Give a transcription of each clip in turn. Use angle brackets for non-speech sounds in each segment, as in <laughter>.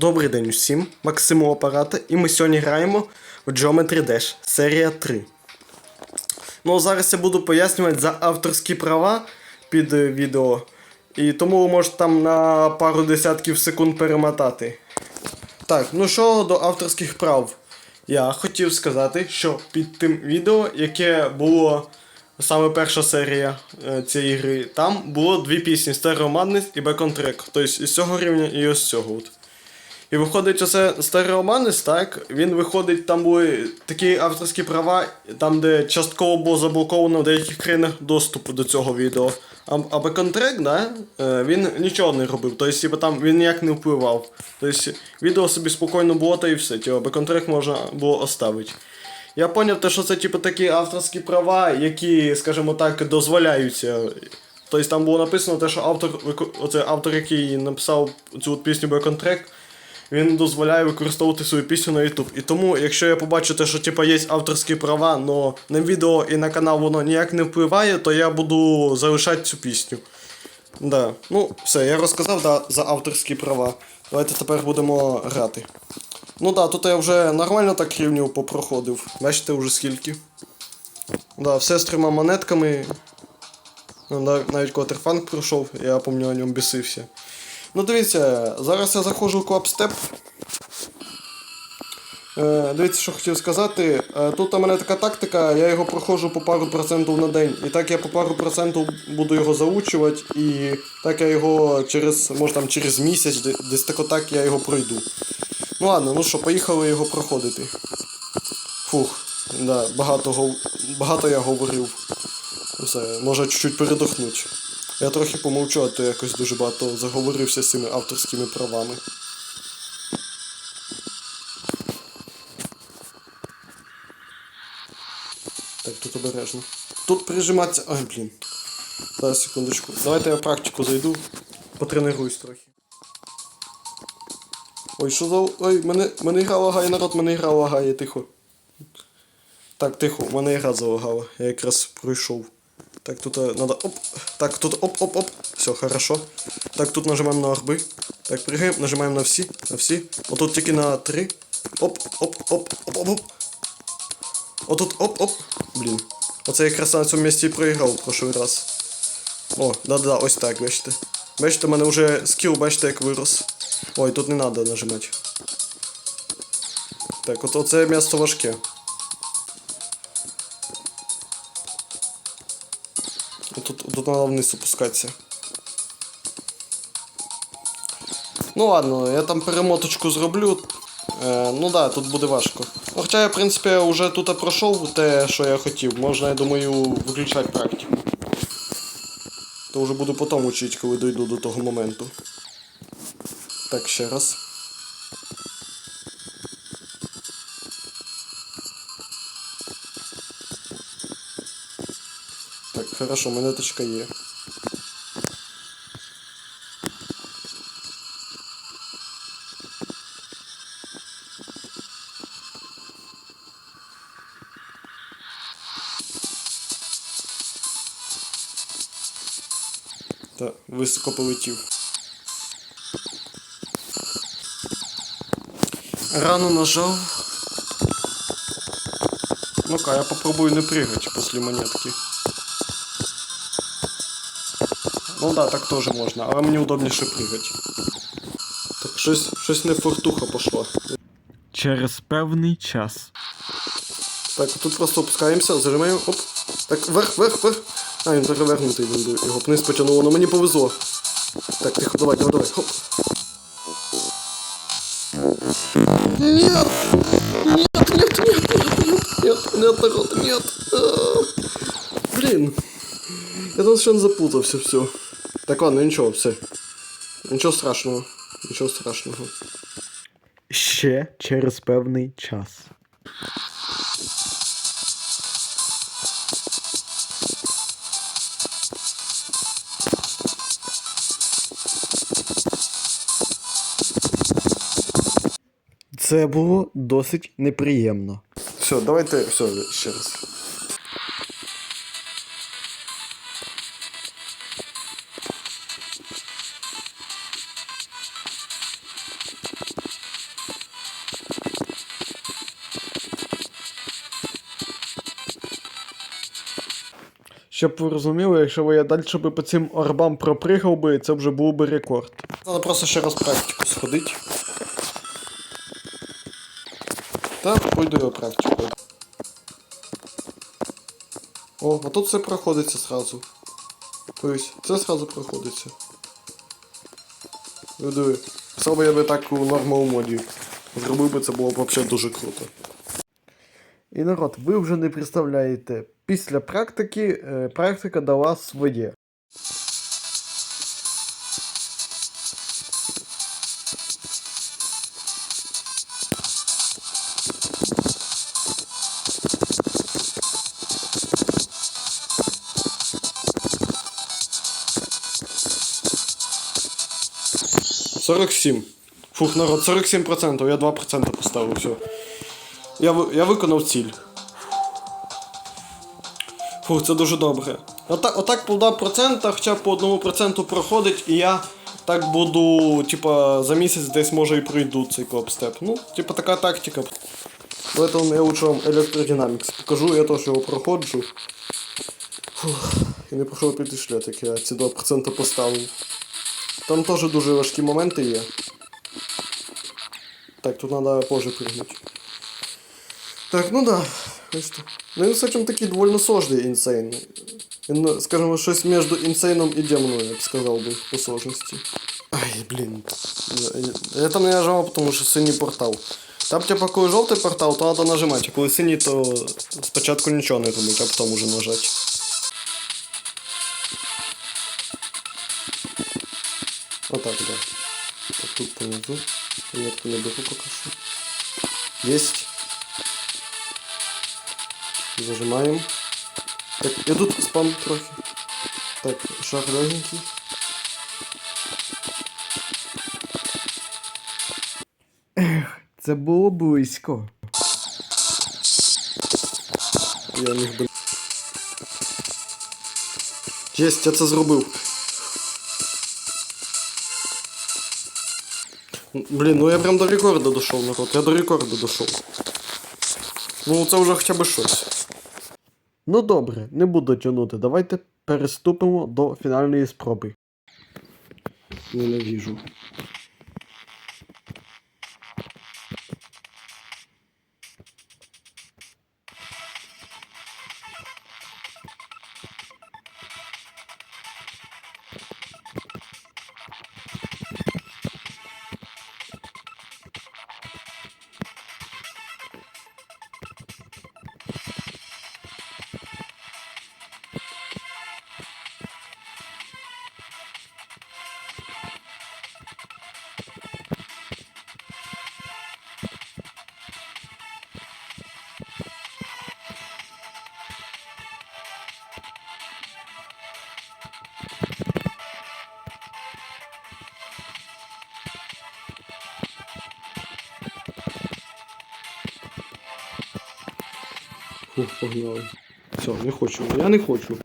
Добрий день усім, Максиму Апарата, і ми сьогодні граємо в Geometry Dash, серія 3. Ну, зараз я буду пояснювати за авторські права під е, відео. І тому ви можете там на пару десятків секунд перемотати. Так, ну що до авторських прав. Я хотів сказати, що під тим відео, яке було саме перша серія е, цієї гри, там було дві пісні Stereo Madness і Back on Track. Тобто із цього рівня і ось цього. І виходить, оце Madness, так? Він виходить, там були такі авторські права, там, де частково було заблоковано в деяких країнах доступ до цього відео. А, а Back on Track, да, е, він нічого не робив. Тобто, там він ніяк не впливав. Тобто, відео собі спокійно було та і все. Типу, Back on можна було оставити. Я те, що це типу, такі авторські права, які, скажімо так, дозволяються. Тобто там було написано те, що автор, оце автор, який написав цю пісню Track, він дозволяє використовувати свою пісню на YouTube. І тому, якщо я побачу те, що типу, є авторські права, але на відео і на канал воно ніяк не впливає, то я буду залишати цю пісню. Да. Ну, все, я розказав да, за авторські права. Давайте тепер будемо грати. Ну да, тут я вже нормально так рівнів попроходив. Бачите вже скільки. Да, все з трьома монетками. Ну, нав- навіть Коттерфанк пройшов, я пам'ятаю, на ньому бісився. Ну дивіться, зараз я заходжу в клапстеп. Дивіться, що хотів сказати. Е, тут у мене така тактика, я його проходжу по пару процентів на день. І так я по пару процентів буду його заучувати, і так я його через, може там через місяць, десь так отак я його пройду. Ну ладно, ну що, поїхали його проходити. Фух, да, багато, багато я говорив. Все, може чуть-чуть передохнути. Я трохи помовчу, а то якось дуже багато заговорився з цими авторськими правами. Так, тут обережно. Тут прижиматися. Ай, блін. Зараз секундочку. Давайте я в практику зайду. Потренуюсь трохи. Ой, що за. Ой, мене, мене гра лагає, народ, мене гра лагає, тихо. Так, тихо, у мене гра залагала. Я якраз пройшов. Так, тут э, надо... Оп. Так, тут оп-оп-оп. Все, хорошо. Так, тут нажимаем на арби. Так, пригаем, нажимаем на всі. На всі. Отут тільки на три. Оп, оп, оп, оп, оп, оп. Отут оп-оп. Блін. Оце я якраз на цьому місці і проіграв в прошлий раз. О, да-да, ось так, бачите. Бачите, у мене вже скіл, бачите, як вирос. Ой, тут не треба нажимати. Так, от оце м'ясо важке. Тут, тут треба вниз опускатися. Ну ладно, я там перемоточку зроблю. Е, ну да, тут буде важко. Ну, хоча я, в принципі, вже тут пройшов те, що я хотів. Можна, я думаю, виключати практику. То вже буду потім учити, коли дойду до того моменту. Так, ще раз. Хорошо, монеточка є. Та, високо полетів. Рано нажав. Ну-ка, я попробую не прыгать после монетки. Ну да, так тоже можна, але мені удобніше пригати. Так, щось, щось не фортуха пошла. Через певний час. Так, тут просто опускаємося, зажимаємо, оп. Так, вверх, вверх, вверх. А, він перевернутий, він його вниз потягнуло, ну мені повезло. Так, тихо, давай, давай, давай, хоп. Нет! Нет, нет, нет, нет, нет, нет, народ, нет. Блин. Я совершенно запутався, все. Так, ладно, нічого, все. Нічого страшного. Нічого страшного. Ще через певний час. Це було досить неприємно. Все, давайте все ще раз. Щоб ви розуміли, якщо би я далі би по цим орбам пропригав би, це вже був би рекорд. Треба просто ще раз практику сходити. Так, пойду я практику. О, а тут все проходиться сразу. Тобто, це сразу проходиться. Ну, диви. Саме я би так у нормовому моді зробив би, це було б взагалі дуже круто. І народ, ви вже не представляєте, після практики е, практика дала своє. Сорок сім. Фух, народ, 47%, я 2% поставив, все. Я, я виконав ціль. Фух, це дуже добре. Отак, отак по 2%, хоча б по 1% проходить, і я так буду, типа, за місяць десь може і пройду цей клопстеп. Ну, типа така тактика. Поэтому я лучше вам електродинамікс покажу, я теж його проходжу. Фух, і не пройшов п'яти шлях, як я ці 2% поставив. Там теж дуже важкі моменти є. Так, тут треба позже прыгнуть. Так, ну да. Ось так. Ну він, кстати, такий довольно сложний інсейн. Він, скажімо, щось між інсейном і демоном, я б сказав би, по сложності. Ай, блін. Я, я там не нажимав, тому що синій портал. Там, типа, коли жовтий портал, то треба нажимати, а коли синій, то спочатку нічого не робити, а потім уже нажати. Отак, да. Так, тут понизу. Метку не беру пока что. Есть. Зажимаем. Так, я тут спам трохи. Так, шаг легенький. Це було близько. Я міг би. Єсть, я це зробив. Блін, ну я прям до рекорду дійшов, народ. Я до рекорду дійшов. Ну це вже хоча б щось. Ну добре, не буду тягнути. Давайте переступимо до фінальної спроби. Ненавіжу. Погнали. Все, не хочу. Я не хочу.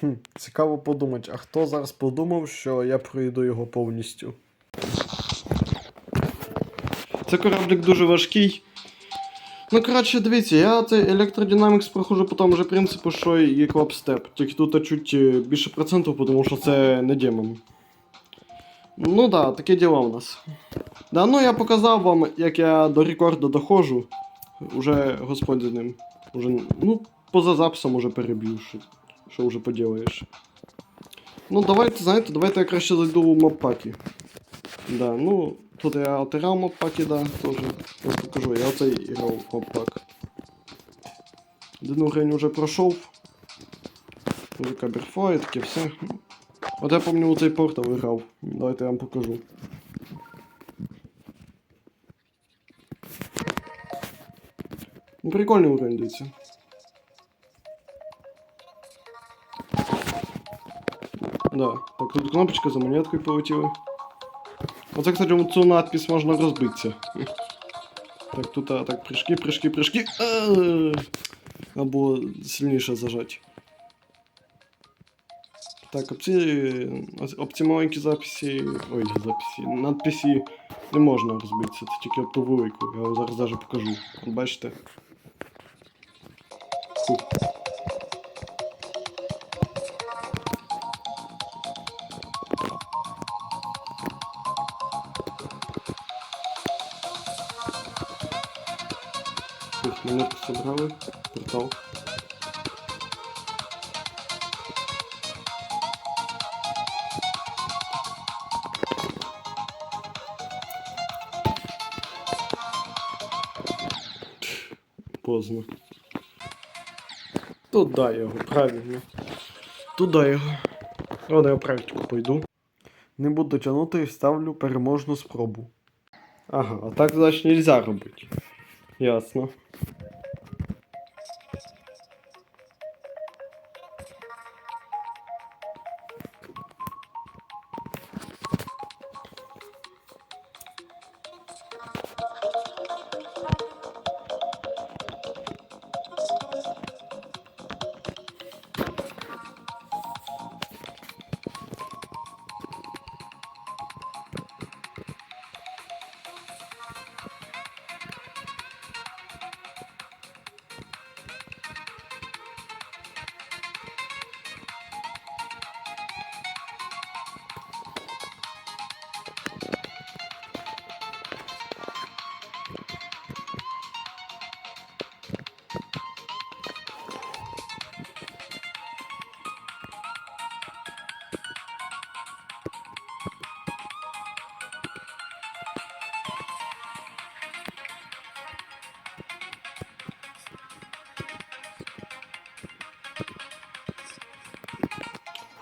Хм, цікаво подумати, а хто зараз подумав, що я пройду його повністю? Це кораблик дуже важкий. Ну, коротше, дивіться, я цей Electrodynamics проходжу по тому же принципу, що і Клапстеп. Тільки тут чуть е, більше процентів, тому що це не демон. Ну да, таке діло у нас. Да, ну я показав вам, як я до рекорду доходжу. Уже господь з ним. Уже, ну, поза записом уже переб'ю, що, що вже поділаєш. Ну, давайте, знаєте, давайте я краще зайду в маппаки. Да, ну, тут я отирав маппаки, да, теж. Я покажу, я оцей грав в маппак. Один уровень уже пройшов. Уже каберфлай, таке все. От я пам'ятаю, у цей портал грав. Давайте я вам покажу. прикольний уровень, дивіться. Да. Так, тут кнопочка за монеткою полетіла. Оце, кстати, цю надпись можна розбитися. Так, тут а, так, прыжки, прыжки, прыжки. А, Треба було сильніше зажати. Так, опці... опці маленькі записи. Ой, записи. Надписи не можна розбитися, це тільки об ту велику. Я вам зараз даже покажу. От бачите? Фух, монетку собрали. Портал. Поздно. Туда його, правильно. Туда його. Ладно, я практику пойду. Не буду тягнути і ставлю переможну спробу. Ага, а так значить нельзя робити. Ясно.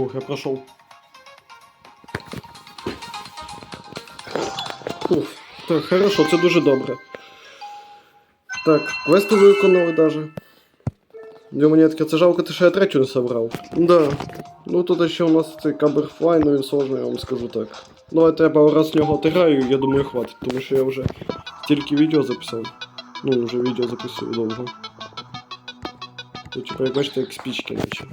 Фух, я прошел. Фух, так, хорошо, це дуже добре. Так, квести виконали даже. Дві монетки, це жалко, те, що я третю не собрав. Да. Ну тут ще у нас цей каберфлай, ну він сложний, я вам скажу так. Давайте я пару раз в нього отиграю, я думаю, хватить, тому що я вже тільки відео записав. Ну, вже відео записую довго. Тут, типа, як бачите, як спічки наче.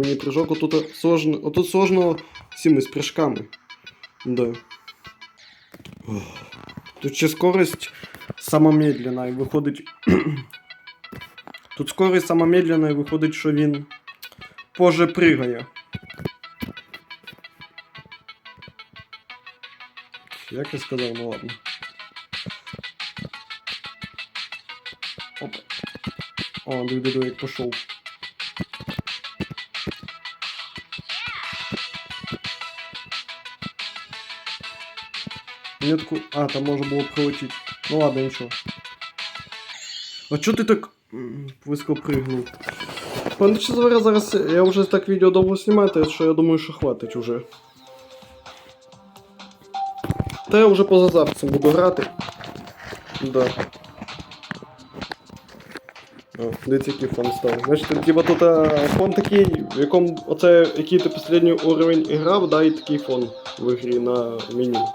Мені прыжок отут сложно. Отут сложно цими з прыжками. Да. Тут ще скорость сама медленна і виходить. <clears throat> Тут скорость сама медленна і виходить, що він позже пригає. Як я сказав, ну ладно. Оп. О, диви, диви, як пішов. Метку. А, там можно было пролететь. Ну ладно, ничего. А чё ты так м, високо прыгнул? Пане чи зараз, зараз я вже так відео довго знімаю, то що я думаю, що хватить уже. Та я вже поза записом буду грати. Да. О, дивіться, який фон став. Значить, типа тут а, фон такий, в якому оце який ти останній уровень грав, да, і такий фон в ігрі на меню.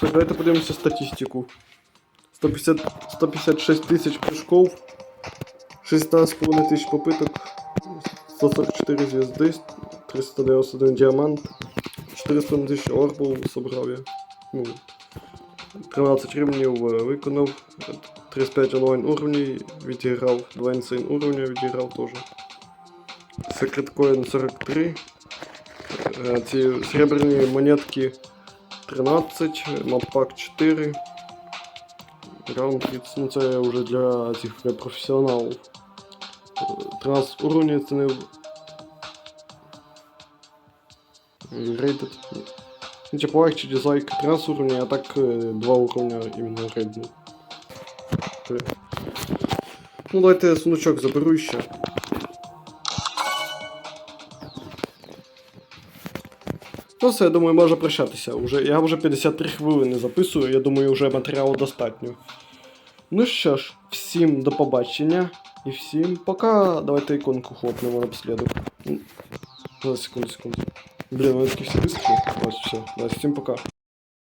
Давайте подивимося статистику. 150, 156 тисяч прыжков, 16,5 тисяч попиток, 144 звезди, 391 діамант, 400 тисяч орбов собрав я. Ну, 13 рівнів е, виконав, 35 онлайн уровнів відіграв, 2 інсейн уровня відіграв теж. Секрет Coin 43. Е, Ці серебряні монетки 13, маппак 4. Раунд 30, ну це вже для цих е, професіоналів. Е, 13 уровнів це не. Рейдед. Ну, типа лайк чи дизлайк 13 уровней, а так 2 уровня іменно рейдну. Ну давайте я сундучок заберу ще. Ну я думаю, можна прощатися. Уже, я вже 53 хвилини записую, я думаю, вже матеріалу достатньо. Ну що ж, всім до побачення і всім пока. Давайте іконку хлопнемо напослідок. За секунду, секунду. Блін, вони такі всі быстрі. Ось все. Всім пока.